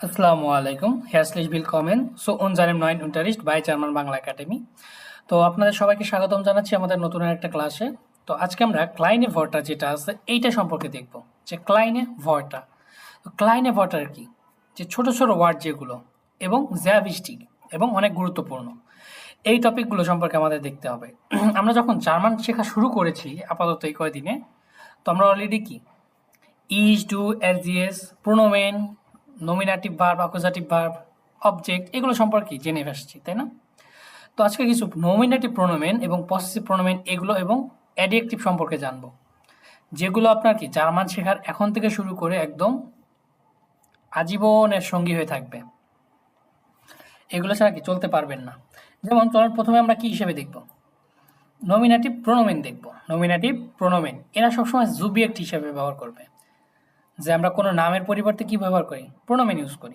Assalamu alaikum. Herzlich willkommen zu unserem neuen ইন্টারিস্ট by German Bangla academy. তো আপনাদের সবাইকে স্বাগতম জানাচ্ছি আমাদের নতুন একটা ক্লাসে। তো আজকে আমরা ক্লাইনে ভর্টা যেটা আছে, এইটা সম্পর্কে দেখব। যে ক্লাইনে ভর্টা, তো ক্লাইনে ভর্টার কি? যে ছোট ছোট ওয়ার্ড যেগুলো এবং জ্যাভিস্টিক এবং অনেক গুরুত্বপূর্ণ। এই টপিকগুলো সম্পর্কে আমাদের দেখতে হবে। আমরা যখন জার্মান শেখা শুরু করেছি আপাতত এই কয়দিনে, তো আমরা অলরেডি কি? ইজ, ডু এস, প্রোনোমেন নমিনাটিভ ভার্ব অ্যাকুজাটিভ ভার্ব অবজেক্ট এগুলো সম্পর্কে জেনে আসছি তাই না? তো আজকে কিছু নমিনেটিভ প্রোনোমেন এবং পসেসিভ প্রোনোমেন এগুলো এবং অ্যাডিয়েক্টিভ সম্পর্কে জানব, যেগুলো আপনার কি জার্মান শেখার এখন থেকে শুরু করে একদম আজীবনের সঙ্গী হয়ে থাকবে। এগুলো ছাড়া কি চলতে পারবেন না। যেমন চলুন প্রথমে আমরা কি হিসেবে দেখব? নমিনেটিভ প্রোনোমেন দেখব। নমিনেটিভ প্রোনোমেন এরা সবসময় জুবিয়েক্ট হিসেবে ব্যবহার করবে। যে আমরা কোনো নামের পরিবর্তে কি ব্যবহার করি? প্রোনোমেন ইউজ করি।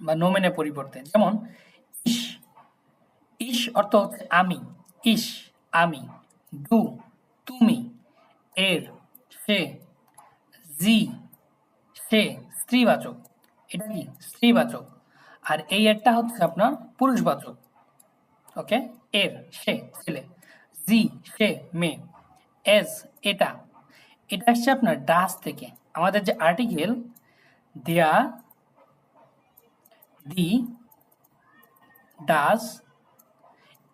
বা নোমেনের পরিবর্তে। যেমন, ইস। ইস অর্থ হচ্ছে আমি। ইস, আমি। ডু তুমি। এর, সে। জি, সে। স্ত্রীবাচক। এটা কি? স্ত্রীবাচক। আর এই এরটা হচ্ছে আপনার পুরুষবাচক। ওকে এর, সে, ছেলে। জি, সে, মেয়ে। এস, এটা। এটা আসছে আপনার ডাস থেকে। আমাদের যে আর্টিকেল দেয়া দি ডাস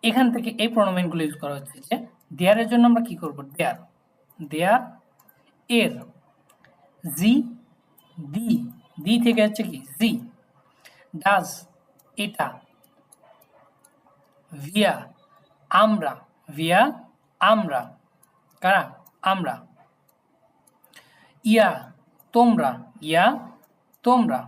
এখান থেকে এই প্রণোমেনগুলো ইউজ করা হচ্ছে যে দেয়ারের জন্য আমরা কি করব? দেয়ার দেয়ার এর জি দি দি থেকে হচ্ছে কি? জি ডাস এটা ভিয়া আমরা ভিয়া আমরা, কারা? আমরা। ইয়া, তোমরা ইয়া, তোমরা।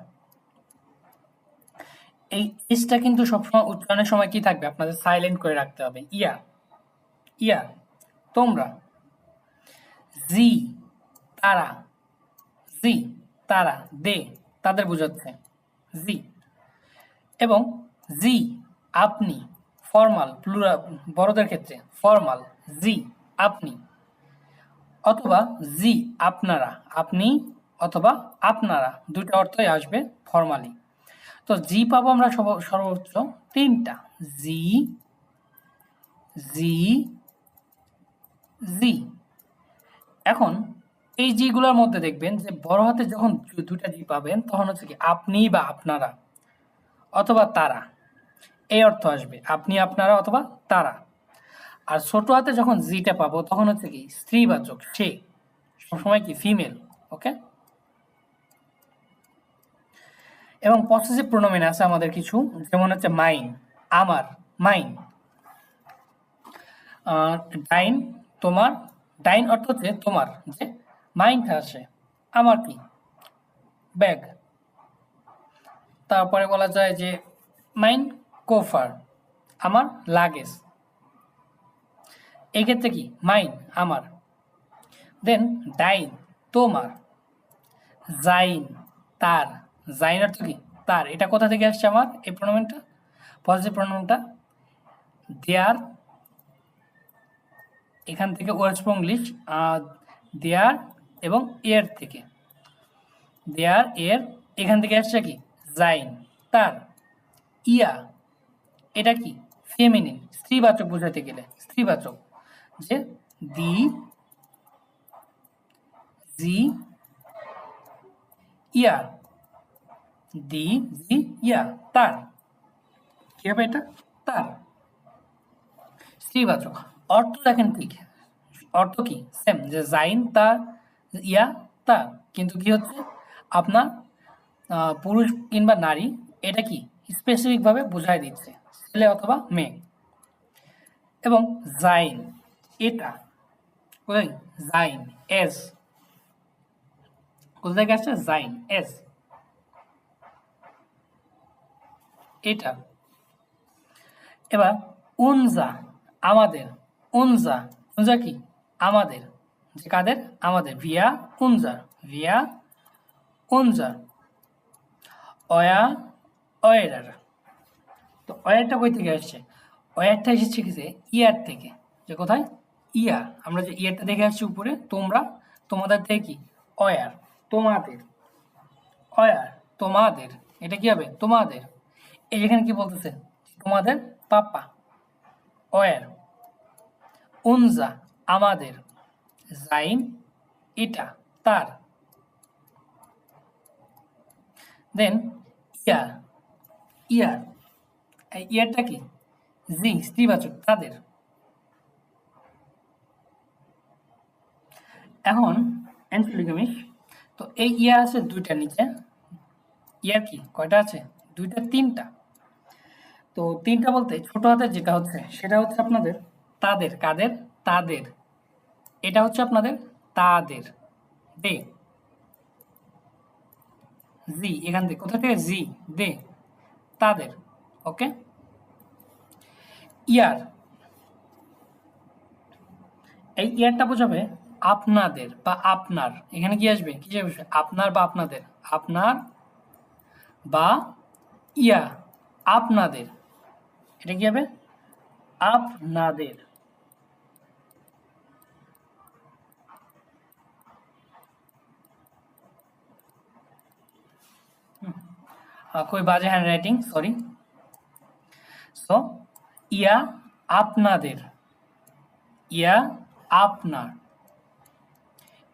এই এসটা কিন্তু সবসময় উচ্চারণের সময় কি থাকবে? আপনাদের সাইলেন্ট করে রাখতে হবে। ইয়া ইয়া, তোমরা। জি, তারা। জি, তারা, দে, তাদের বোঝাচ্ছে। জি। এবং জি, আপনি, ফর্মাল প্লুরা বড়দের ক্ষেত্রে, ফর্মাল, জি, আপনি। অথবা জি আপনারা, আপনি অথবা আপনারা দুটো অর্থই আসবে ফর্মালি তো জি পাবো আমরা সর্বোচ্চ তিনটা। জি জি জি। এখন এই জিগুলোর মধ্যে দেখবেন যে বড় হাতে যখন দুটা জি পাবেন, তখন হচ্ছে কি আপনি বা আপনারা অথবা তারা। এই অর্থ আসবে। আপনি, আপনারা অথবা তারা। আর ছোট হাতে যখন জিটা পাবো, তখন হচ্ছে কি স্ত্রীবাচক সে, সবসময় কি ফিমেল ওকে এবং পসেসিভ প্রোনোমেন আছে আমাদের কিছু, যেমন হচ্ছে মাইন আমার মাইন ডাইন তোমার ডাইন অর্থ হচ্ছে তোমার, যে মাইনটা আসে আমার কি? ব্যাগ তারপরে বলা যায় যে মাইন কোফার আমার লাগেজ এক্ষেত্রে কি? মাইন আমার। দেন ডাইন তোমার। জাইন তার। জাইন অর্থ কি? তার। এটা কোথা থেকে আসছে আমার? এই প্রণামনটা পজিটিভ প্রণামনটা দেয়ার এখান থেকে ওয়ার্ডস ইংলিশ দেয়ার এবং এর থেকে। দেয়ার এর, এখান থেকে আসছে কি? জাইন তার। ইয়া, এটা কি? ফেমিনিন স্ত্রীবাচক বোঝাতে গেলে, স্ত্রীবাচক। যে দি, জি ইয়া দি, জি ইয়া তার। কি হবে এটা? তার। স্ত্রীবাচক। অর্থ দেখেন ঠিক অর্থ কি? সেম যে জাইন তার, ইয়া, তার। কিন্তু কি হচ্ছে? আপনার পুরুষ কিংবা নারী, এটা কি? স্পেসিফিকভাবে বোঝাই দিচ্ছে। ছেলে অথবা মেয়ে। এবং জাইন এটা কোথায় জাইন এস। কোথা থেকে আসছে? জাইন এস। এটা। এবার উনজা, আমাদের, উনজা উনজা কি? আমাদের। যে কাদের? আমাদের। ভিয়া উনজার ভিয়া উনজার অয়া, অয়েরার। তো অয়ারটা কই থেকে আসছে? অয়ারটা এসেছে কি যে ইয়ার থেকে। যে কোথায়? ইয়ার আমরা যে ইয়ারটা দেখে আসছি উপরে, তোমরা তোমাদের থেকে কি? অয়ার তোমাদের। অয়ার তোমাদের। এটা কি হবে? তোমাদের। এই যেখানে কি বলতেছে? তোমাদের পাপা অয়ার উনজা, আমাদের। জাইন, এটা তার। দেন ইয়ার। ইয়ার। ইয়ারটা কি? জি, স্ত্রীবাচক, তাদের। এখন অ্যান্টিলিগামিস তো এই ইয়ার আছে দুইটা নিচে। ইয়ার কি? কয়টা আছে? দুইটা, তিনটা। তো তিনটা বলতে ছোট হাতের যেটা হচ্ছে, সেটা হচ্ছে আপনাদের তাদের, কাদের? তাদের। এটা হচ্ছে আপনাদের তাদের। দে। জি এখান থেকে কোথা থেকে? জি দে। তাদের। ওকে? ইয়ার এই ইয়ারটা বোঝাবে আপনাদের বা আপনার, এখানে কি আসবে? কি আসবে? আপনার বা আপনাদের, আপনার বা ইয়া, আপনাদের। এটা কি হবে? আপনাদের। কই বাজে হ্যান্ড রাইটিং সরি সো ইয়া আপনাদের। ইয়া আপনার।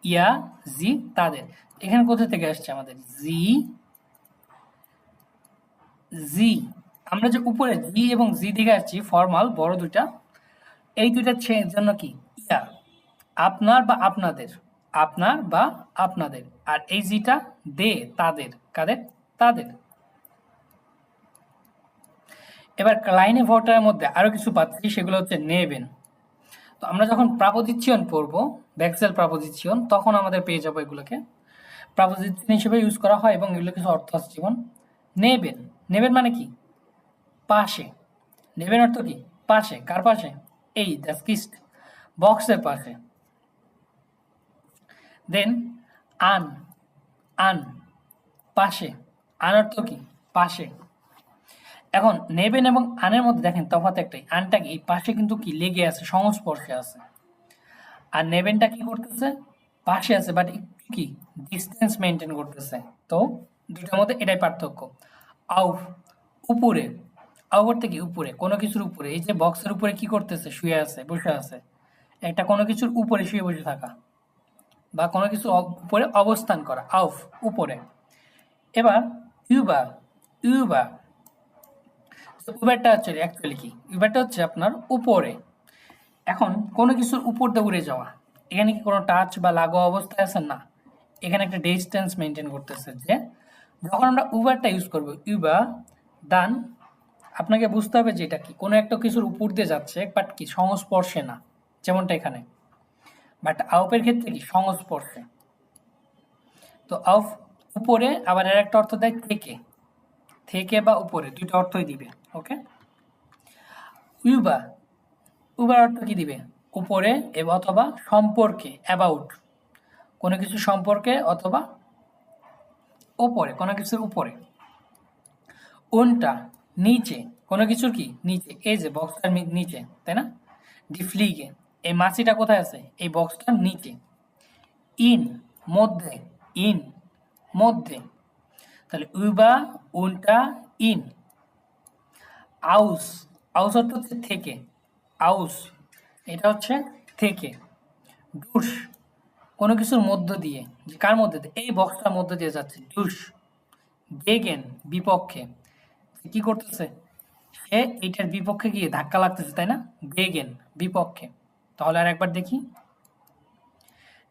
ইয়া, জি, তাদের। এখানে কোথা থেকে আসছে আমাদের? জি জি। আমরা যে উপরে জি এবং জি দিকে আসছি ফর্মাল বড় দুইটা, এই দুইটা ছে- জন্য কি? ইয়া। আপনার বা আপনাদের। আপনার বা আপনাদের। আর এই জিটা দে, তাদের। কাদের? তাদের। এবার লাইনে ভোটারের মধ্যে আরও কিছু পাচ্ছি সেগুলো হচ্ছে নেবেন। তো আমরা যখন প্রাপোজিশন পড়ব ব্যাকসেল প্রাপোজিশন তখন আমাদের পেয়ে যাব এগুলোকে। প্রাপোজিশন হিসেবে ইউজ করা হয় এবং এগুলো কিছু অর্থ আছে যেমন নেবেন। নেবেন মানে কি? পাশে। নেবেন অর্থ কি? পাশে। কার পাশে? এই দ্য কিস্ট বক্সের পাশে। দেন আন আন পাশে। আন অর্থ কি? পাশে। এখন নেবেন এবং আনের মধ্যে দেখেন তফাৎ একটাই। আনটা কি? এই পাশে কিন্তু কি? লেগে আছে, সংস্পর্শে আছে। আর নেবেনটা কি করতেছে? পাশে আছে বাট কি? ডিস্টেন্স মেনটেন করতেছে। তো দুটার মধ্যে এটাই পার্থক্য। আউফ উপরে। আউফ অর্থে কি? উপরে, কোনো কিছুর উপরে। এই যে বক্সের উপরে কি করতেছে? শুয়ে আছে, বসে আছে। একটা কোনো কিছুর উপরে শুয়ে বসে থাকা বা কোনো কিছু উপরে অবস্থান করা। আউফ, উপরে। এবার ইউবা ইউবা উবেরটা হচ্ছে অ্যাকচুয়ালি কি? উবেরটা হচ্ছে আপনার উপরে। এখন কোনো কিছুর উপর দিয়ে উড়ে যাওয়া, এখানে কি কোনো টাচ বা লাগোয়া অবস্থায় আছে না? এখানে একটা ডিস্টেন্স মেনটেন করতেছে যে যখন আমরা উবারটা ইউজ করব ইউবা দান আপনাকে বুঝতে হবে যে এটা কি? কোনো একটা কিছুর উপর দিয়ে যাচ্ছে বাট কি? সংস্পর্শে না, যেমনটা এখানে। বাট আউপের ক্ষেত্রে কি? সংস্পর্শে। তো আউফ উপরে, আবার এর একটা অর্থ দেয় থেকে। থেকে বা উপরে, দুইটা অর্থই দিবে। ওকে ইউবা উবার অর্থ কি দিবে? উপরে অথবা সম্পর্কে অ্যাবাউট কোনো কিছু সম্পর্কে অথবা ওপরে, কোনো কিছুর উপরে। উনটা নিচে। কোনো কিছুর কি? নিচে। এই যে বক্সটার নিচে, তাই না? ডিফ্লিগে এই মাছিটা কোথায় আছে? এই বক্সটার নিচে। ইন মধ্যে। ইন মধ্যে। তাহলে উইবা উল্টা ইন আউস আউস অর্থ হচ্ছে থেকে, আউস, এটা হচ্ছে থেকে ডুস কোনো কিছুর মধ্য দিয়ে, যে কার মধ্যে এই বক্সটার মধ্য দিয়ে যাচ্ছে ডুস গেগেন, বিপক্ষে কি করতেছে? সে এইটার বিপক্ষে গিয়ে ধাক্কা লাগতেছে, তাই না? গেগেন, বিপক্ষে, তাহলে আর একবার দেখি,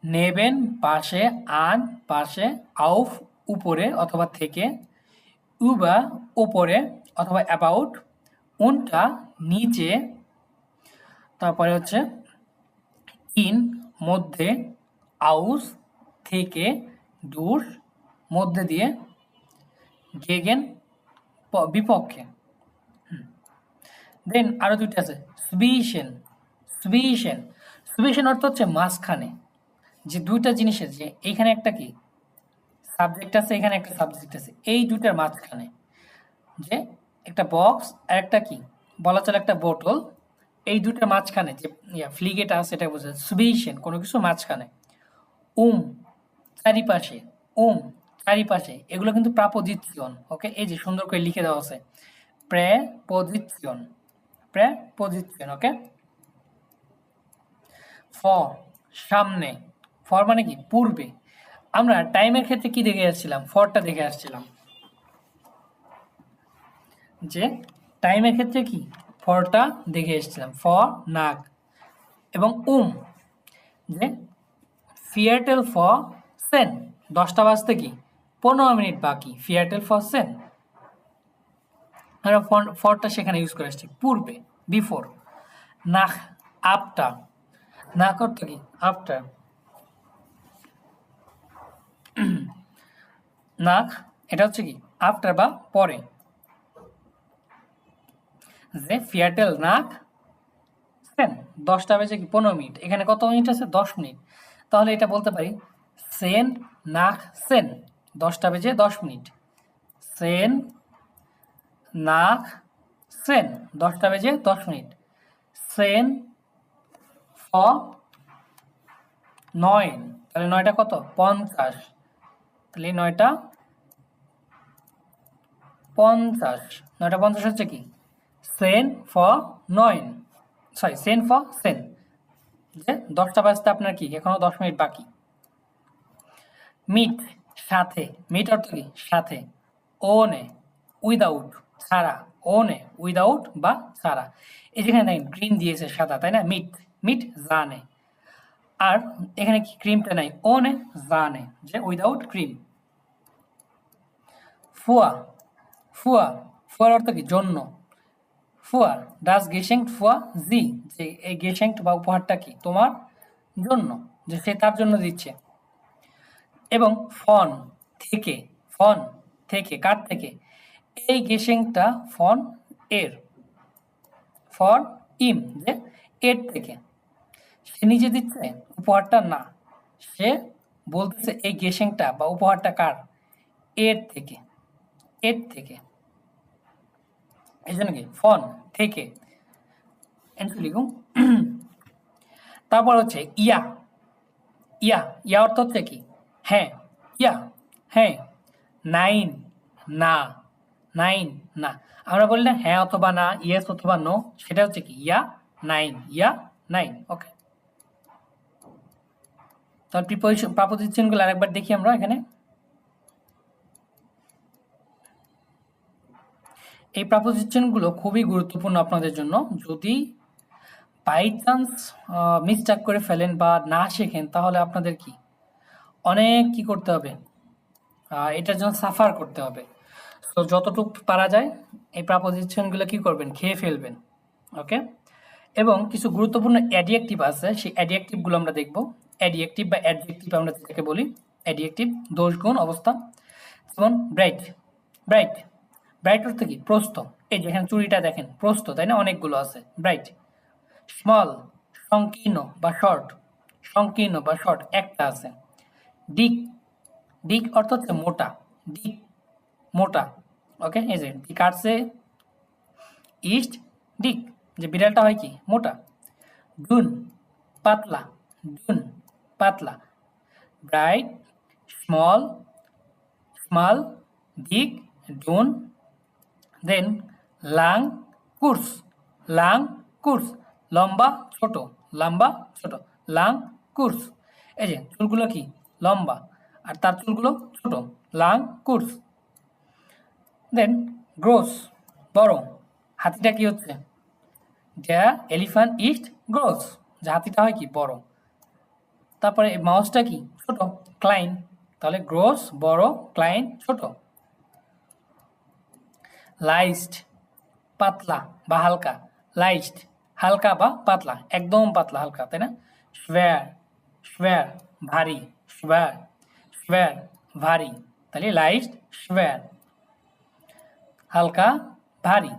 নেবেন পাশে আন, পাশে আউফ, উপরে অথবা থেকে, উবা, উপরে অথবা অ্যাবাউট উনটা নিচে। তারপরে হচ্ছে, ইন, মধ্যে, আউস, থেকে, দূর, মধ্যে দিয়ে, গেগেন বিপক্ষে। দেন আরও দুইটা আছে, সুবিশন। সুবিশন। সুবিশন অর্থ হচ্ছে মাঝখানে। যে দুইটা জিনিসের, যে এইখানে একটা কি? সাবজেক্ট আছে, এখানে একটা সাবজেক্ট আছে। এই দুইটার মাঝখানে। যে একটা বক্স আর একটা কি? বলা চলে একটা বোটল এই দুইটার মাঝখানে যে ফ্লিগেটা আছে, এটা বোঝা সুবিশন, কোনো কিছু মাঝখানে। উম, চারিপাশে উম, চারিপাশে, এগুলো কিন্তু প্রাপোজিশন ওকে? এই যে সুন্দর করে লিখে দেওয়া আছে। Preposition preposition okay? ফর সামনে, ফর মানে কি? পূর্বে। আমরা টাইমের ক্ষেত্রে কি দেখে আসছিলাম? ফরটা দেখে আসছিলাম। যে টাইমের ক্ষেত্রে কি? ফরটা দেখে এসেছিলাম। ফর নাক এবং উম যে ফিয়ারটেল ফর সেন দশটা বাজতে কি? পনেরো মিনিট বাকি। ফিয়ারটেল ফর সেন আমরা ফরটা সেখানে ইউজ করে আসছি। পূর্বে বিফোর নাক আফটার না করতে কি? আফটার নাক, এটা হচ্ছে কি? আফটার বা পরে। যে ফিয়াটেল নাক সেন দশটা বেজে কি পনেরো মিনিট? এখানে কত মিনিট আছে? দশ মিনিট। তাহলে এটা বলতে পারি, সেন নাক সেন, দশটা বেজে দশ মিনিট। সেন নাক সেন, দশটা বেজে দশ মিনিট। সেন ফ নয়, তাহলে নয়টা কত? পঞ্চাশ। তাহলে নয়টা পঞ্চাশ। নয়টা পঞ্চাশ হচ্ছে কি? সেন ফর নয়ন। সরি সেন ফর সেন। যে দশটা বাজতে আপনার কি? এখনও দশ মিনিট বাকি। মিট, সাথে। মিট অর্থ কি? সাথে। ও নে উইদাউট, ছাড়া। ও নে উইদাউট বা ছাড়া। এই যেখানে দেখেন, গ্রিন দিয়েছে সাদা, তাই না? মিট মিট জানে। আর এখানে কি ক্রিমটা নাই? ও নে জানে, যে উইদাউট ক্রিম। ফুয়া ফুয়া। ফুয়ার অর্থ কি? জন্য। ফুয়ার। ডাস গেশেঙ্ট ফুয়া? জি। যে এই গেশেঙ্ট বা উপহারটা কি? তোমার জন্য। যে সে তার জন্য দিচ্ছে। এবং ফন থেকে ফন থেকে, কার থেকে? এই গেশেংটা ফন এর। ফর ইম, যে এর থেকে। সে নিজে দিচ্ছে, উপহারটা না। সে বলতেছে এই গেশেংটা বা উপহারটা কার? এর থেকে। এর থেকে। এই জন্য কি? ফন থেকে লিখুন। তারপর হচ্ছে ইয়া। ইয়া। ইয়া অর্থ হচ্ছে কি? হ্যাঁ। ইয়া। হ্যাঁ। নাইন। না। নাইন। না। আমরা বলি না হ্যাঁ অথবা না, ইয়েস অথবা নো, সেটা হচ্ছে কি? ইয়া নাইন। ইয়া নাইন। ওকে। তাহলে প্রিপোজিশন প্রাপোজিশনগুলো আরেকবার দেখি আমরা এখানে। এই প্রাপোজিশনগুলো খুবই গুরুত্বপূর্ণ আপনাদের জন্য। যদি বাই চান্স মিসটাক করে ফেলেন বা না শেখেন, তাহলে আপনাদের কি? অনেক কি করতে হবে? এটার জন্য সাফার করতে হবে। তো যতটুকু পারা যায়, এই প্রাপোজিশনগুলো কি করবেন? খেয়ে ফেলবেন। ওকে এবং কিছু গুরুত্বপূর্ণ অ্যাডিয়েক্টিভ আছে, সেই অ্যাডিয়েক্টিভগুলো আমরা দেখব। অ্যাডিয়েক্টিভ বা অ্যাডজেক্টিভ আমরা যেটাকে বলি অ্যাডিয়েক্টিভ দোষ গুণ অবস্থা। যেমন ব্রাইট ব্রাইট ব্রাইট অর্থ কি প্রস্ত এই যে এখানে চুরিটা দেখেন প্রস্ত তাই না? অনেকগুলো আছে ব্রাইট স্মল সংকীর্ণ বা শর্ট সংকীর্ণ বা শর্ট একটা আছে। ডিক ডিক অর্থ হচ্ছে মোটা। ডিক মোটা। ওকে এই যে ডিক আসছে ইস্ট ডিক যে বিড়ালটা হয় কি? মোটা। ডুন পাতলা। ডুন পাতলা। ব্রাইট স্মল স্মল ডিক ডুন দেন লাং কুর্স লাং কুর্স লম্বা ছোট. লম্বা ছোট. লাং কুর্স এই যে, চুলগুলো কি? লম্বা আর তার চুলগুলো ছোট। লাং কুর্স দেন গ্রোস বড়। হাতিটা কি হচ্ছে? দ্য এলিফ্যান্ট ইস্ট গ্রোস যে হাতিটা হয় কি? বড়। তারপরে মাউসটা কি? ছোট। ক্লাইন তাহলে গ্রোস বড় ক্লাইন ছোট। লাইস্ট পাতলা বা হালকা। লাইস্ট হালকা বা পাতলা, একদম পাতলা হালকা, তাই না? স্ভ্যার স্ভ্যার ভারী স্ভ্যার স্ভ্যার ভারী, তাহলে লাইস্ট স্ভ্যার হালকা, ভারী।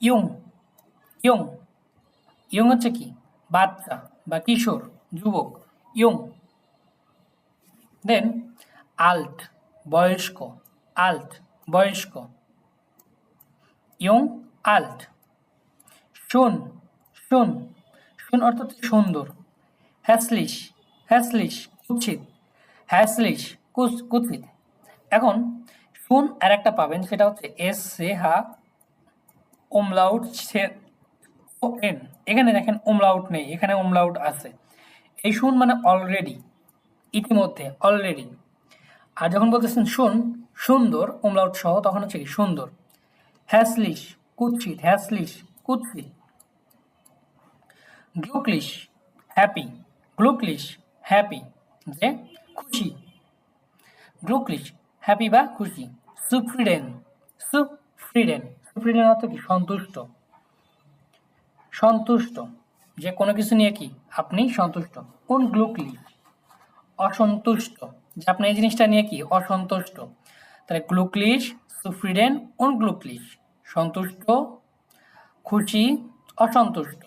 ইয়ং ইয়ং ইয়ং হচ্ছে কি? বাচ্চা বা কিশোর, যুবক, ইয়ং। দেন আল্ট, বয়স্ক আল্ট, বয়স্ক। ইয়ং আল্ট। শুন শুন শুন অর্থাৎ সুন্দর। হ্যাসলিশ হ্যাসলিশ, কুৎসিত। হ্যাসলিশ কুৎসিত। এখন, শুন আর একটা পাবেন, সেটা হচ্ছে এস সে হা ওমলাউট সে ও এন। এখানে দেখেন ওমলাউট নেই, এখানে ওমলাউট আছে। এই শুন মানে অলরেডি ইতিমধ্যে অলরেডি আর যখন বলতেছেন শুন, সুন্দর ওমলাউট সহ, তখন হচ্ছে কি সুন্দর। হ্যাসলিশ, কুৎসিত হ্যাসলিশ, কুৎসিত। গ্লুকলিশ, হ্যাপি গ্লুকলিশ, হ্যাপি, যে খুশি। গ্লুকলিশ, হ্যাপি বা খুশি। সুফ্রিডেন সুফ্রিডেন। সুফ্রিডেন অর্থ কি? সন্তুষ্ট। সন্তুষ্ট। যে কোনো কিছু নিয়ে কি? আপনি সন্তুষ্ট। কোন গ্লুকলি অসন্তুষ্ট। যে আপনি এই জিনিসটা নিয়ে কি? অসন্তুষ্ট। তাহলে গ্লুকলিশ কোন গ্লুকলিশ সন্তুষ্ট, খুশি, অসন্তুষ্ট।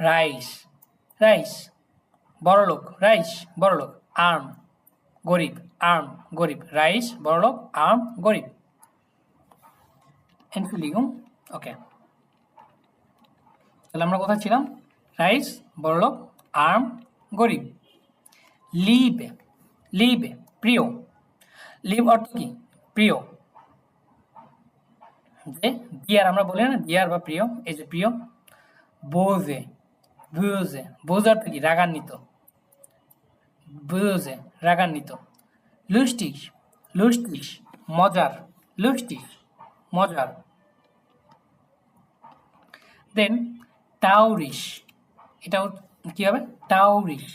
রাইস রাইস, বড়লোক রাইস, বড়লোক আর্ম গরিব আর্ম গরিব, রাইস, বড়লোক আর্ম গরিব। এনফিলিগুম ওকে তাহলে আমরা কোথায় ছিলাম? রাইস, বড়লোক আর্ম গরিব। লিব লিব, প্রিয়। লিভ অর্থ কি? প্রিয়। যে ডিয়ার আমরা বলি না ডিয়ার বা প্রিয়, এই যে প্রিয়, বোঝে, বুঝে বোঝ অর্থ কি? রাগান্বিত। বুঝে, রাগান্বিত। লুস্টিস লুস্টিস মজার লুস্টিস মজার। দেন টাউরিশ এটাও কি হবে? টাউরিশ।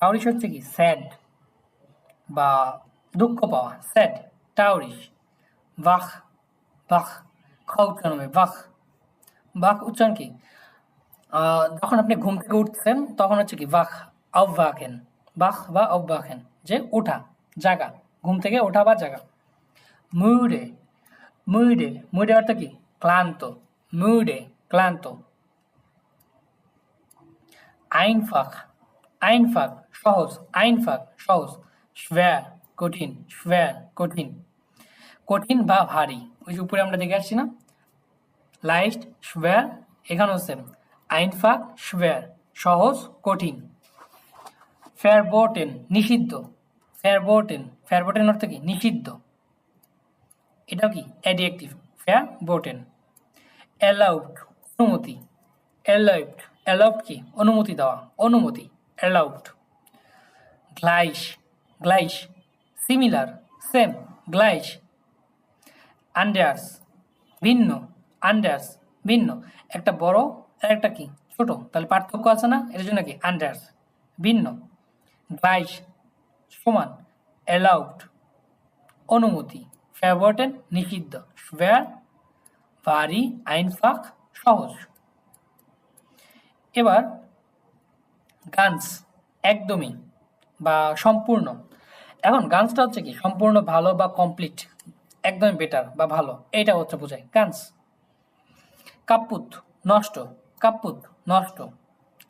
টাউরিশ হচ্ছে কি? স্যাড বা দুঃখ পাওয়া স্যাড টাউরিশ। বাহ বাহ খ উচ্চারণ হবে? বাহ। বাহ, উচ্চারণ কি? যখন আপনি ঘুম থেকে উঠছেন, তখন হচ্ছে কি, বাহ আহ্বাকেন বাহ বা আহ্বাকেন যে ওঠা জাগা। ঘুম থেকে ওঠা বা জাগা। মুডে। মুডে। মুডে অর্থ কি? ক্লান্ত। মুডে। ক্লান্ত। আইনফাক আইনফাক সহজ। আইনফাক সহজ। schwer কঠিন। schwer কঠিন। কঠিন বা ভারী। ওই যে উপরে আমরা দেখে আসছি না? লাইস্ট schwer এখানে হচ্ছে আইনফাক schwer সহজ, কঠিন। ফেয়ারবোটেন নিষিদ্ধ। ফেয়ারবোটেন ফেয়ারবোটেন অর্থ কি? নিষিদ্ধ। এটাও কি? অ্যাডিয়েক্টিভ ফেয়ারবোটেন অ্যালাউড অনুমতি। অ্যালাউড অ্যালাউড কি? অনুমতি দেওয়া। অনুমতি অ্যালাউড গ্লাইশ গ্লাইশ। সিমিলার সেম গ্লাইশ আন্ডার্স, ভিন্ন আন্ডার্স, ভিন্ন। একটা বড় আর একটা কি? ছোট। তাহলে পার্থক্য আছে না? এর জন্য কি? আন্ডার্স, ভিন্ন। গ্লাইশ সমান অ্যালাউড অনুমতি ফেভারটেন নিষিদ্ধ। স্বের ভারী, আইনফাক, সহজ। এবার গানস একদমই বা সম্পূর্ণ। এখন গানসটা হচ্ছে কি? সম্পূর্ণ ভালো বা কমপ্লিট একদমই বেটার বা ভালো, এইটা হচ্ছে বোঝায়। গানস কাপ্পুত, নষ্ট কাপ্পুত নষ্ট,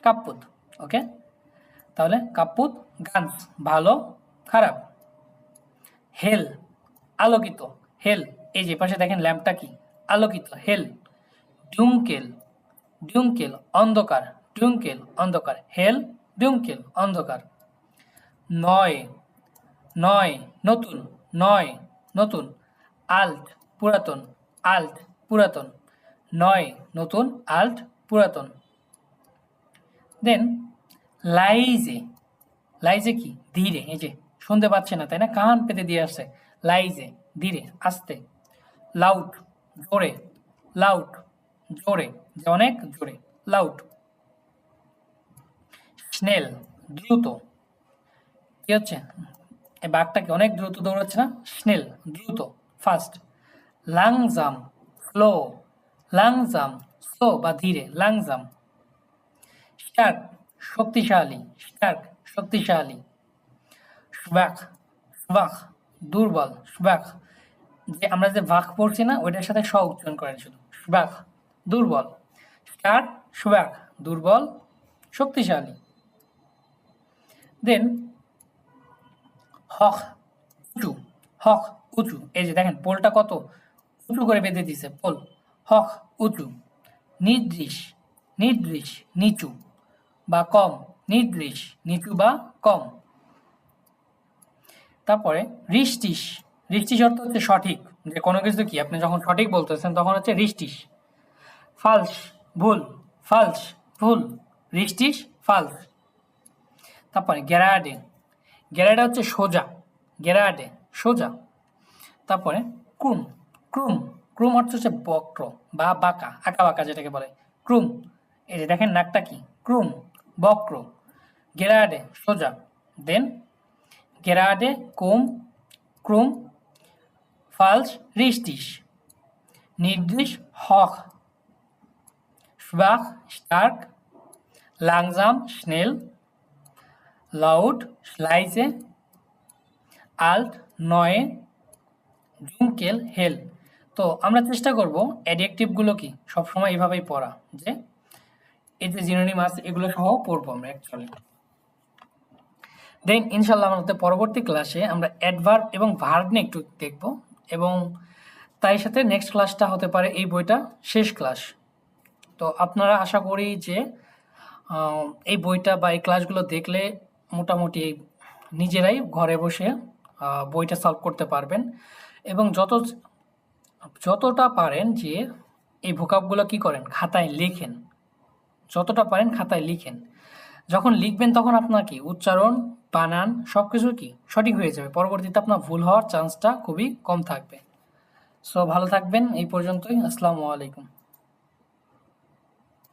কাপ্পুত ওকে তাহলে কাপ্পুত গানস ভালো, খারাপ, হেল, আলোকিত, হেল, এই যে পাশে দেখেন ল্যাম্পটা কি? আলোকিত, হেল ডুঙ্কেল ডুঙ্কেল অন্ধকার ডুঙ্কেল অন্ধকার, হেল ডুঙ্কেল অন্ধকার, নয় নয়, নতুন নয়, নতুন আল্ট পুরাতন আল্ট পুরাতন। নয়, নতুন, আল্ট পুরাতন। দেন লাইজে। লাইজে কি? ধীরে, এই যে, শুনতে পাচ্ছে না, তাই না? কান পেতে দিয়ে আসছে। লাইজে, ধীরে, আস্তে। লাউড জোরে। লাউড জোরে, যে অনেক জোরে। লাউড স্নেল, দ্রুত। কি হচ্ছে? এই বাঘটা কি অনেক দ্রুত দৌড়াচ্ছে না? স্নেল, দ্রুত। ফাস্ট। লাংজাম, স্লো। লাংজাম, স্লো বা ধীরে। লাংজাম। স্টার্ক, শক্তিশালী। স্টার্ক, শক্তিশালী। স্বাক স্বাক, দুর্বল। স্বাক। যে আমরা যে বাঘ পড়ছি না, ওইটার সাথে স উচ্চারণ করেন শুধু। স্বাক, দুর্বল। স্টার্ক, স্বাক, দুর্বল, শক্তিশালী। দেন হক, উঁচু। হক উঁচু। এই যে দেখেন, পোলটা কত? উঁচু করে বেঁধে দিছে, পোল। হক, উঁচু। নির্দৃশ নির্দৃশ, নিচু বা কম। নির্দৃশ, নিচু বা কম। তারপরে রিষ্টিস রিষ্টিস অর্থ হচ্ছে সঠিক। যে কোনো কিছু কি? আপনি যখন সঠিক বলতেছেন, তখন হচ্ছে রিষ্টিস ফালস, ভুল। ফালস, ভুল। রিষ্টিস ফালস। তারপরে গ্যারাডে। গ্যারাডে হচ্ছে সোজা। গ্যারাডে, সোজা। তারপরে ক্রুম ক্রুম ক্রুম অর্থ হচ্ছে বক্র বা বাঁকা, আঁকা বাঁকা যেটাকে বলে। ক্রুম, এই যে দেখেন নাকটা কি? ক্রুম, বক্র। গেরাডে সোজা, দেন গেরাডে কুম, ক্রুম, ফালস রিস্টিস নির্দিশ, হক schwach stark langsam schnell laut leise alt neue জুমকেল হেল তো আমরা চেষ্টা করব অ্যাডজেক্টিভগুলো কি? সবসময় এইভাবেই পড়া, যে এই যে জিনোনিমাস এগুলো সহ পড়ব আমরা অ্যাকচুয়ালি দেন ইনশাল্লাহ আমাদের পরবর্তী ক্লাসে আমরা অ্যাডভার্ব এবং ভার্ব নিয়ে একটু দেখব, এবং তাই সাথে নেক্সট ক্লাসটা হতে পারে এই বইটা শেষ ক্লাস তো আপনারা আশা করি যে এই বইটা বা এই ক্লাসগুলো দেখলে মোটামুটি নিজেরাই ঘরে বসে বইটা সলভ করতে পারবেন। এবং যত যতটা পারেন যে এই ভোকাপগুলো কি করেন? খাতায় লেখেন। যতটা পারেন খাতায় লিখেন। যখন লিখবেন তখন আপনার কি উচ্চারণ, বানান সব কিছু কি? সঠিক হয়ে যাবে। পরবর্তীতে আপনার ভুল হওয়ার চান্সটা খুবই কম থাকবে। সো ভালো থাকবেন। এই পর্যন্তই। আসসালামু আলাইকুম।